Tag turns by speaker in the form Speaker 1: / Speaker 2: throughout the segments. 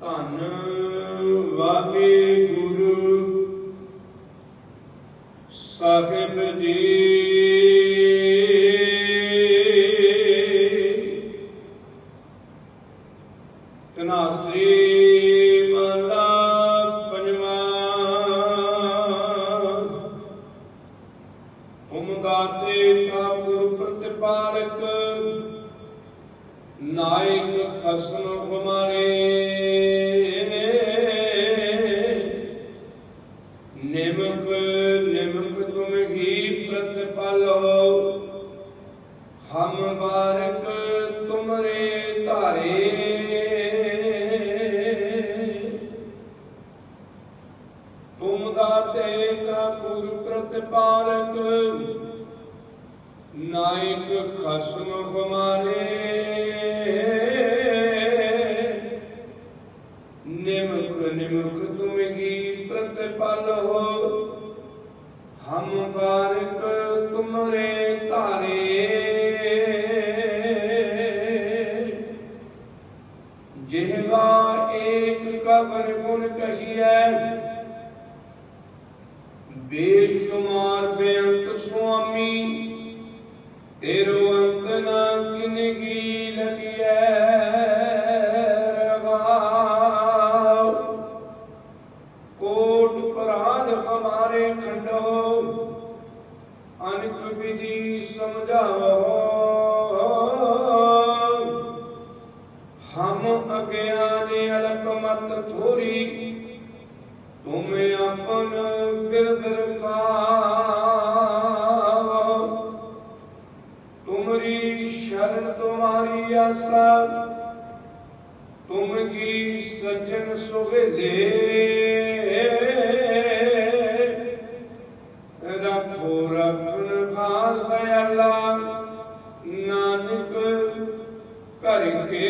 Speaker 1: ਧੰਨ ਵਾਹਿਗੁਰੂ। ਸਾਹਿਬ ਜੀ। ਤਨਾਸਰੀ ਮਹਲਾ ਪੰਜਵਾਂ। ਹੁਮ ਗਾਤੇ ਠਾਕੁਰ ਪ੍ਰਤਿਪਾਲਕ। ਨਾਇਕ ਖਸਮ ਹਮਾਰੇ। ਨਿਮਕ ਨਿਮਕ ਤੁਮ ਹੀ ਪ੍ਰਤਿਪਾਲੋ ਹਮ ਬਾਰਕ ਤੁਮਰੇ ਧਾਰੇ ਤੁਮ ਦਾਤੇ ਠਾਕੁਰ ਪ੍ਰਤਿਪਾਲਕ ਨਾਇਕ ਖਸਮ ਹਮਾਰੇ ਨਿਮਕ ਨਿਮਕ ਤੁਮਗੀ ਪ੍ਰਤਿਪਲ ਹੋ ਹਮ ਬਾਰਕ ਤੁਮਰੇ ਧਾਰੇ। ਜਿਹਵਾ ਏਕ ਕਬਰ ਗੁਣ ਕਹੀਐ। ਬੇਸ਼ੁਮਾਰ ਬੇਅੰਤ ਪਰਾਧ ਹਮਾਰੇ ਖੰਡੋ ਅਨਕ ਵਿਧੀ ਸਮਝਾਵੋ ਹਮ ਅਗਿਆਨੀ ਅਲਕ ਮਤ ਥੋਰੀ ਤੁਮ ਆਪਨ ਬਿਰਦ ਰਖਾਵੋ ਤੁਮਰੀ ਸ਼ਰਨ ਤੁਮਾਰੀ ਆਸਾ ਤੁਮ ਕੀ ਰੱਖੋ ਰੱਖਣ ਖਾਲ ਤੇ ਅੱਲਾ ਨਾਨਕ ਕਰ ਕੇ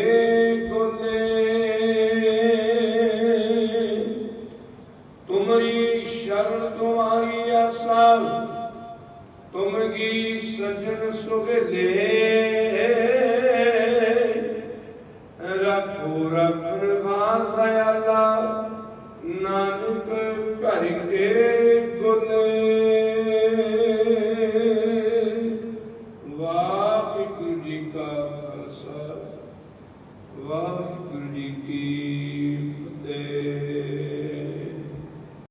Speaker 1: ਕੋਨੇ ਤੁਮਰੀ ਸ਼ਰਨ ਤੁਮਾਰੀ ਆਸਾ ਤੁਮ ਕੀ ਸਜਣ ਸੁਗਲੇ ਰੱਖੋ ਰੱਖਣ ਖਾਲ ਤੇ ਅੱਲਾ ਨਾਨਕ ਕਰ ਕੇ ਗੁਰੂ ਜੀ ਕੀ